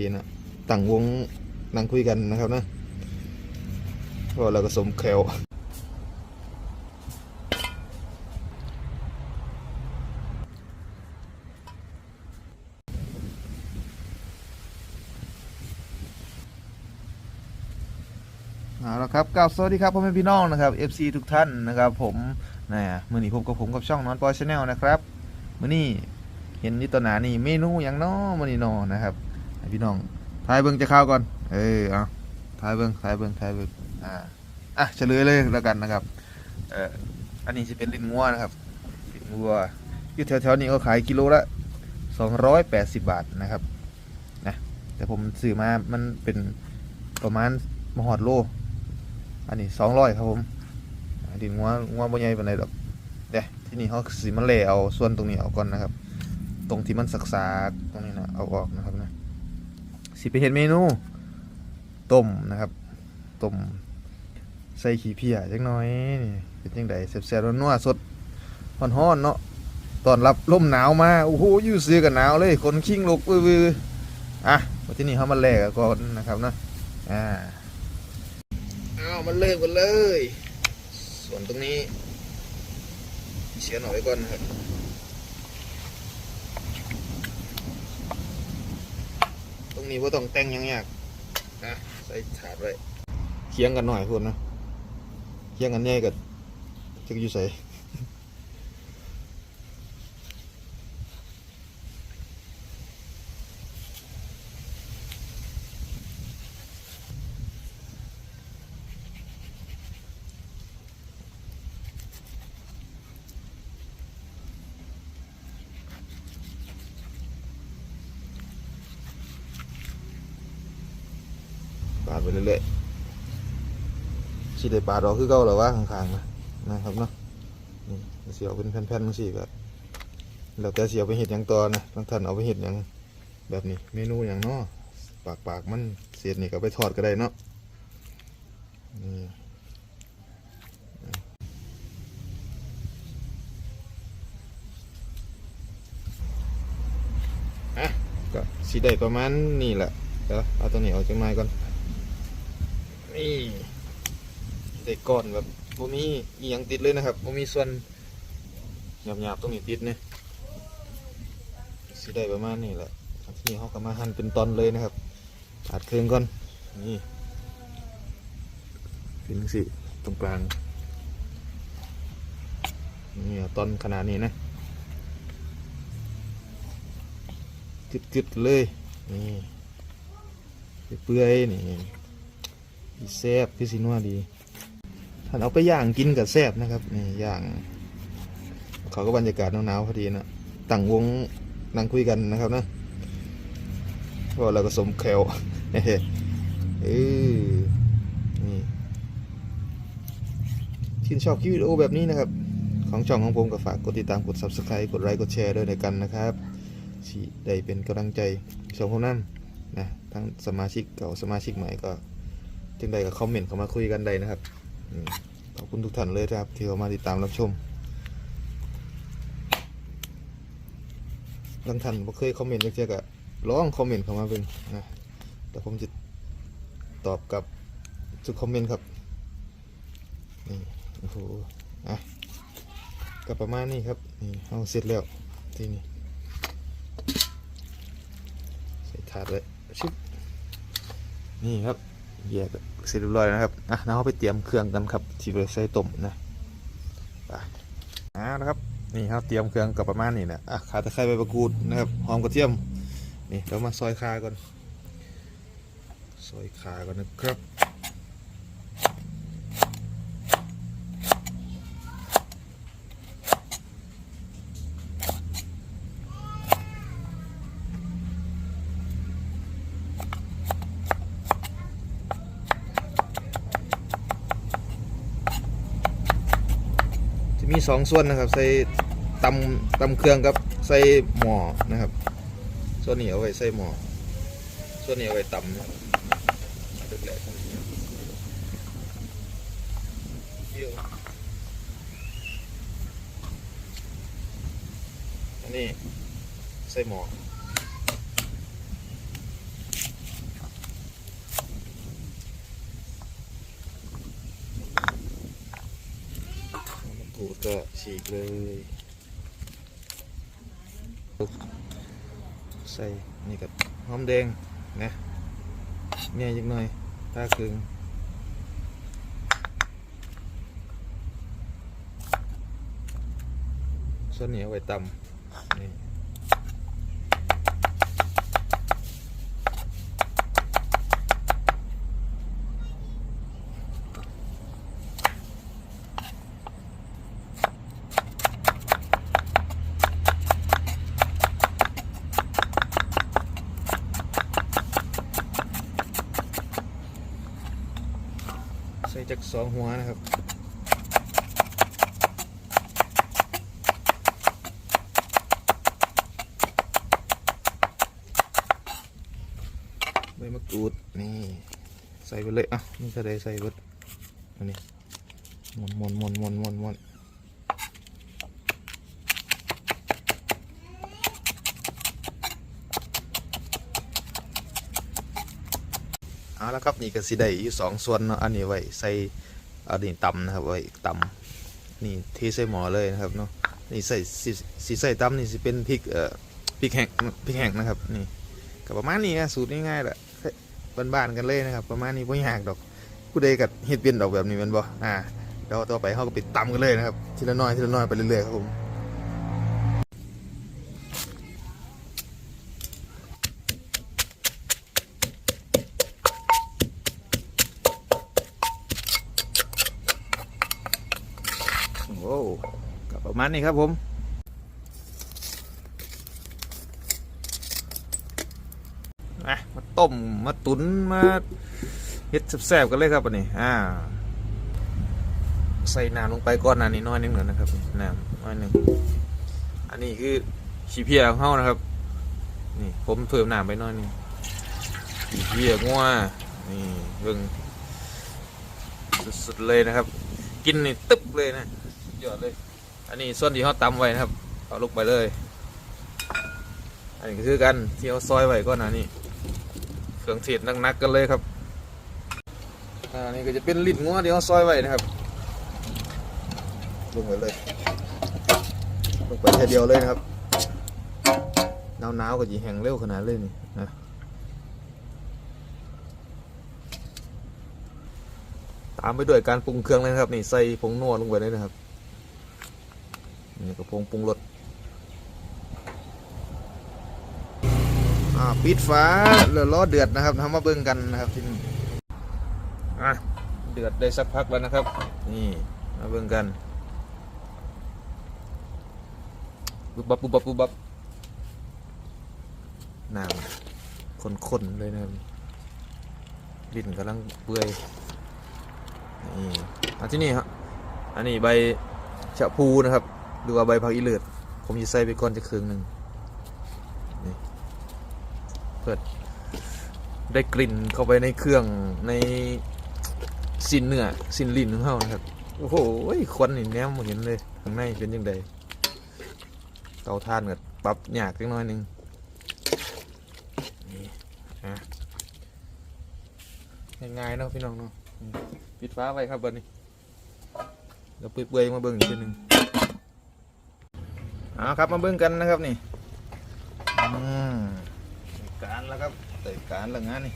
ดีนะต่างวงนั่งคุยกันนะครับนะเพราะเราก็สมแคลเอาละครับกล่าวสวัสดีครับพ่อแม่พี่น้องนะครับ FC ทุกท่านนะครับ ผมนะมือนี้ผมกับผมกับช่องนอนปอยชาแนลนะครับมือนี้เห็นนี่ตัวหนานี่เมนูอย่างน้อมือนี้นอนะครับ พี่น้องทายเบิ้งจะข้าวก่อน เออเอาทายเบิ้งทายเบิ้งทายเบิ้งอ่าอะเฉลยเลยแล้วกันนะครับ เอออันนี้จะเป็นลิ้นงัวนะครับลิ้นงัวอยู่แถวๆนี้ก็ขายกิโลละ280บาทนะครับนะแต่ผมซื้อมามันเป็นประมาณมหอดโล อันนี้สองร้อยครับผมอันนี้งัวงัวบ่ใหญ่ปานใดดอกเดี๋ยวที่นี่เขาสิมันเละเอาส่วนตรงนี้ออกก่อนนะครับ ตรงที่มันสักๆตรงนี้นะเอาออกนะครับ สิไปเห็นเมนูต้มนะครับต้มใส่ขี้เพียจักน่อยนี่เป็นจังไดแซ่บๆนัวๆสดฮ้อนๆเนาะตอนรับลมหนาวมาโอ้โหอยู่ซื้อกันหนาวเลยคนคิงลุกวือๆอะมาที่นี่เขามาแลกก่อนนะครับเนาะอ่าเอามันเริ่มกันเลย ส่วนตรงนี้เชียร์หน่อยก่อนครับ ตรง นี้ว่าต้องแต่งยังยากนะใส่ถาดไว้เคียงกันหน่อยคนนะเคียงกันแย่กับจะอยู่ใส่าดไปเรื่อยๆสิได้ปาดออกคือเก่าหรอวะข้างๆนะนะครับเนาะนี่เสียวเป็นแผ่นๆสิก็แล้วแต่เสียวไปเห็ดหยังต่อนะบางท่านเอาไปเห็ดหยังแบบนี้ เมนูอย่างเนาะปากปากๆมันเศษนี่ก็ไปทอดก็ได้เนาะนี่อะก็สิได้ประมาณนี้แหละเดี๋ยวเอาตัวนี้ออกจากไม้ก่อน นี่เด็กก่อนแบบบ่มีอีหยังติดเลยนะครับบ่มีส่วนหยาบๆตรงนี้ติดเนี่ยสิได้ประมาณนี้แหละทีนี้เขาก็มาหั่นเป็นตอนเลยนะครับตัดเครื่องก่อนนี่เป็นสิตรงกลางนี่ตอนขนาดนี้นะกึดๆเลยนี่เปื่อยนี่ แซ่บพี่สินัวดีท่านเอาไปย่างกินกับแซ่บนะครับนี่ย่าง เขาก็บรรยากาศหนาวๆพอดีนะต่างวงนั่งคุยกันนะครับนะพราเราก็สมแคลเฮ้เออนี่ที่นชอบคลิปวิดีโอแบบนี้นะครับ ของช่องของผมก็ฝากกดติดตามกด subscribe กดไลค์กดแชร์ด้วยในกันนะครับที่ได้เป็นกำลังใจส่งผมน้ำนะทั้งสมาชิกเก่าสมาชิกใหม่ก็ จึงใดก็คอมเมนต์เข้ามาคุยกันได้นะครับขอบคุณทุกท่านเลยนะครับ ที่เข้ามาติดตามรับชมบางท่านบ่เคยคอมเมนต์จักเทื่อก็ลองคอมเมนต์เข้ามาเป็นนะแต่ผมจะตอบกับทุกคอมเมนต์ครับนี่โอ้โหอะก็ประมาณนี้ครับนี่เอาเสร็จแล้วที่นี่ใส่ถาดเลยชิบนี่ครับ แยกเสร็จเรียบร้อยแล้วนะครับอะแล้วเราไปเตรียมเครื่องกันครับที่เราใส่ต้มนะไปอ่านะครับนี่ครับเตรียมเครื่องกับประมาณนี้นะอะขาตะไคร้ใบมะกรูดนะครับหอมกระเทียมนี่เรามาซอยคาก่อนซอยคาก่อนนะครับ สองส่วนนะครับ ใส่ตำตำเครื่องกับใส่หม้อนะครับ ส่วนนี้เอาไว้ใส่หม้อส่วนนี้เอาไว้ตำนะครับอันนี้ใส่หม้อ ก็ฉีกเลยใส่นี่กับหอมแดงนะเนี่ยยังหน่อยตาครึ่งส่วนนี้เอาไว้ตำนี่ใสองหัวนะครับใบมะกรูดนี่ใส่ไปเลยอะนี่จะได้ใส่เบิดอันนี้มวนมวนมวนมวนมวนมวน เอาละครับนี่ก็สิได้อยู่สองส่วนเนาะอันนี้ไว้ใส่อันนี้ตำนะครับไว้ตำนี่เทใส่หมอเลยนะครับเนาะนี่ใส่สิใส่ตำนี่สิเป็นพริกเอ่อพริกแห้งพริกแห้งนะครับนี่ก็ประมาณนี้นะสูตรง่ายๆแหละบ้านๆกันเลยนะครับ ประมาณนี้ไม่ยากดอกผู้ใดกัดเฮ็ดเป็นดอกแบบนี้มันบ่อ่าเดี๋ยวต่อไปเขาก็ไปตำกันเลยนะครับทีละน้อยทีละน้อยไปเรื่อยๆครับผม ประมาณนี้ครับผมอะมาต้มมาตุนมาเฮ็ดแซ่บๆกันเลยครับอันนี้อ่าใส่น้ำลงไปก่อนน้านี้น้อยนึงหน่อยนะครับน้ำน้อยหนึงอันนี้คือขี้เพียของเฮานะครับ นี่ผมเพิ่มน้ำไปน้อยนึงขี้เพียงัวนี่เบิ่งสุดๆเลยนะครับ กินนี่ตึ๊บเลยนะยอดเลย อันนี้ส่วนที่เฮาตำไว้นะครับ เอาลงไปเลย อันนี้คือกันที่เอาซอยไว้ก่อนหน้านี้เครื่องเทศนักๆกันเลยครับอ่านี่ก็จะเป็นลิ้นงัวที่เขาซอยไว้นะครับ ลงไปเลย ลงไปแค่เดียวเลยนะครับหนาวๆก็จะแห้งเร็วขนาดเลยนี่นะตามไปด้วยการปรุงเครื่องเลยนะครับ นี่ใส่ผงนัวลงไปเลยนะครับ นี่ก็ผงปรุงรสอ่าปิดฟ้าเรือล้อเดือดนะครับทำมาเบิ่งกันนะครับที่นี่อะเดือดได้สักพักแล้วนะครับ นี่มาเบิ่งกันปุ๊บบับปุ๊บบับปุ๊บบับน้ำข้นๆเลยนะครับลิ้นกำลังเปื่อยนี่อันที่นี่ครับอันนี้ใบชะพูนะครับ หรือว่าใบผักอีเลือดผมจะใส่ไปก่อนจะครึ่งหนึ่งนี่เพื่อได้กลิ่นเข้าไปในเครื่องในสินเนื้อสินลิ้นของเขานะครับ โอ้โหควันนี่แนมมเห็นเลยข้างในเป็นยังไงเตาถ่านก็ปรับหยากเล็กน้อยหนึ่งนี่ฮะง่ายๆเนาะพี่น้องเนาะปิดฟ้าไว้ครับเบิร์นี้เดี๋ยวเปื่อยๆมาเบิ่งอีกทีหนึง เอาครับมาเบิ่งกันนะครับนี่การแล้วครับใส่การแล้วงานนี่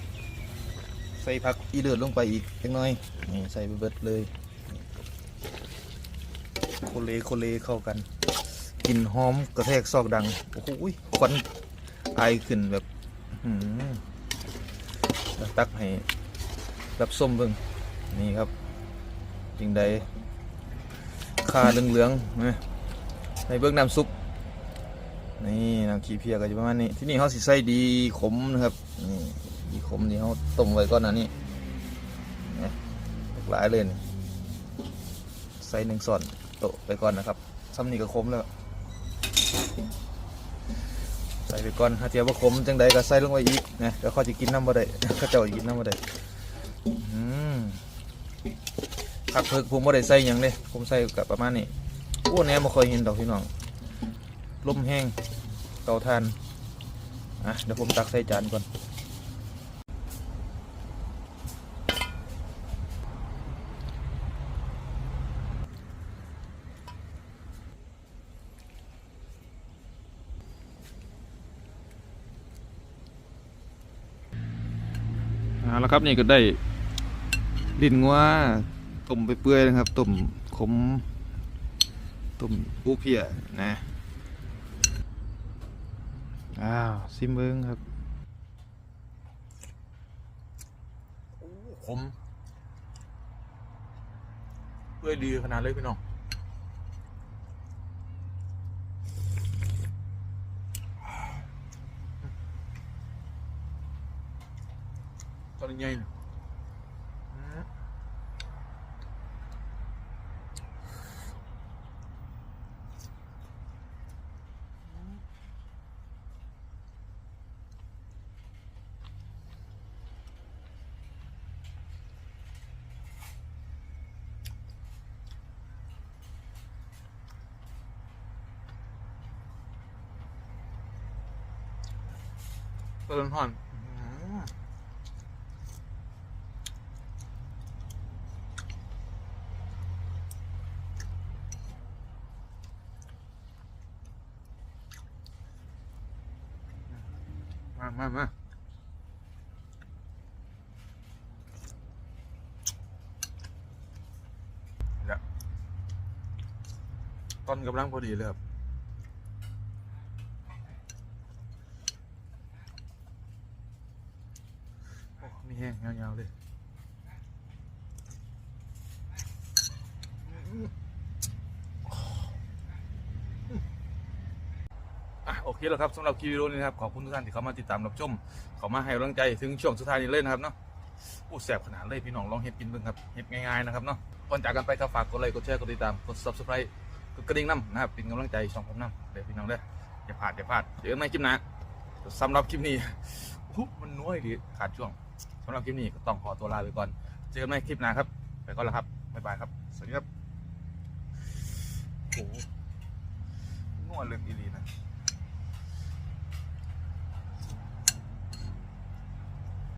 ใส่ผักอีเลือดลงไปอีกเล็กน้อยนี่ใส่ไปเบิดเลยโคเลโคเลเข้ากันกลิ่นหอมกระแทกซอกดังโอ้โหควันไอขึ้นแบบหือแล้วตักให้รับส้มเบิ่งนี่ครับจริงใดคาเหลืองๆนะ ในเบื้องน้ำซุปนี่น้ำขี้เพียก็จะประมาณนี้ที่นี่เขาสิใส่ดีขมนะครับนี่ดีขมที่เขาต้มไว้ก่อนนะนี่นี่หลายเลยใส่หนึ่งส่วนโตไปก่อนนะครับซ้ำนี่ก็ขมแล้วใส่ไปก่อนถ้าเทียบว่าขมจังใดก็ใส่ลงไปอีกนะแล้วเขาจะกินน้ำบ่ได้เขาเจ้าจะกินน้ำบ่ได้ผักเผือกผมบ่ได้ใส่ยังเลยผมใส่กับประมาณนี้ โอ้แหนมบ่ค่อยเห็นดอกพี่น้องลมแห้งเตาทานอะเดี๋ยวผมตักใส่จานก่อนเอาละครับนี่ก็ได้ดินงัวต้มไปเปื่อยนะครับต้มขม ต้มปูเพียนะอ้าวซิมเบิ้งครับโอ้ขมเปื่อยดีขนาดเลยพี่น้องตอนนี้ไง เปิดห่อนมามามาเดี๋ยตอนกำลังพอดีเลยครับ โอ้นี่แห้งยาวๆเลยโอเคแล้วครับสำหรับคลิปวิดีโอนี้นะครับขอบคุณทุกท่านที่เข้ามาติดตามรับชมเขามาให้กำลังใจถึงช่วงสุดท้ายนี้เลยนะครับเนาะอู้แสบขนาดเลยพี่น้องลองเฮ็ดกินเบิ่งครับเฮ็ดง่ายๆนะครับเนาะก่อนจากกันไปครับฝากกดไลค์กดแชร์กดติดตามกด subscribe กดกระดิ่งน้ำนะครับเป็นกำลังใจช่องผมน้ำเดี๋ยวพี่น้องเด้ออย่าพลาดอย่าพลาดเจอกันใหม่คลิปหน้าสำหรับคลิปนี้มันน้อยดีขาดช่วง สำหรับคลิปนี้ก็ต้องขอตัวลาไปก่อน เจอกันใหม่คลิปหน้าครับ ไปก่อนแล้วครับ บ๊ายบายครับ สวัสดีครับโอ้โหนวดเลือกอีลีนะ